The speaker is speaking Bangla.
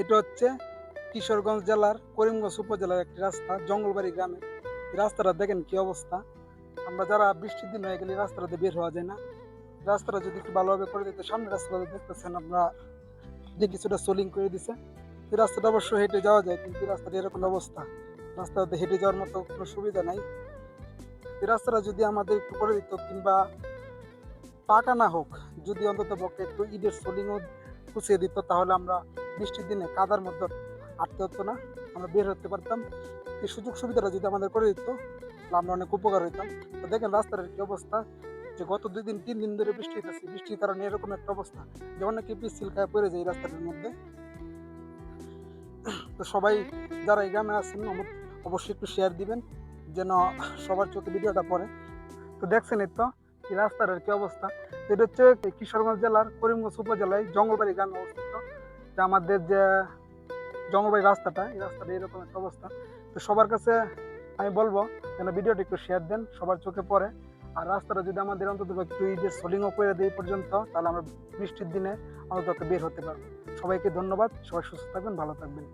এটা হচ্ছে কিশোরগঞ্জ জেলার করিমগঞ্জ উপজেলার একটি রাস্তা, জঙ্গলবাড়ি গ্রামে। রাস্তাটা দেখেন কি অবস্থা। আমরা যারা বৃষ্টির দিন হয়ে গেলে রাস্তাটাতে বের হওয়া যায় না। রাস্তাটা যদি একটু ভালোভাবে করে দিতে সামনে রাস্তাটা দেখতেছেন, আমরা যে কিছুটা সোলিং করে দিছে, এই রাস্তাটা অবশ্য হেঁটে যাওয়া যায়, কিন্তু রাস্তাটা এরকম অবস্থা। রাস্তাতে হেঁটে যাওয়ার মতো কোনো সুবিধা নাই। এই রাস্তাটা যদি আমাদের একটু করে দিত, কিংবা পাকা না হোক, যদি অন্তত পক্ষে একটু ইটের সোলিংও পুষিয়ে দিত, তাহলে আমরা বৃষ্টির দিনে কাদার মধ্যে আটতে হতো না, আমরা বের হতে পারতাম। এই সুযোগ সুবিধাটা যদি আমাদের করে দিত, তাহলে আমরা অনেক উপকার হইতাম। তো দেখেন রাস্তার কি অবস্থা, যে গত দুই দিন, তিন দিন ধরে বৃষ্টি হইতেছে। বৃষ্টির কারণে এরকম একটা অবস্থা, যে অনেকে পিছিল খায়, পড়ে যায় এই রাস্তাটার মধ্যে। তো সবাই যারা এই গ্রামে আছেন অবশ্যই একটু শেয়ার দিবেন, যেন সবার চোখে ভিডিওটা পড়ে। তো দেখছেন এই তো, এই রাস্তার কি অবস্থা। এটা হচ্ছে কিশোরগঞ্জ জেলার করিমগঞ্জ উপজেলায় জঙ্গলবাড়ি গ্রামে অবস্থিত। যে আমাদের যে জঙ্গলবাড়ি রাস্তাটা, এই রাস্তাটা এরকম একটা অবস্থা। তো সবার কাছে আমি বলব, যেন ভিডিওটি একটু শেয়ার দেন, সবার চোখে পড়ে। আর রাস্তাটা যদি আমাদের অন্তত একটু ঈদের সোলিংও করে দেয় পর্যন্ত, তাহলে আমরা বৃষ্টির দিনে অন্তত বের হতে পারব। সবাইকে ধন্যবাদ, সবাই সুস্থ থাকবেন, ভালো থাকবেন।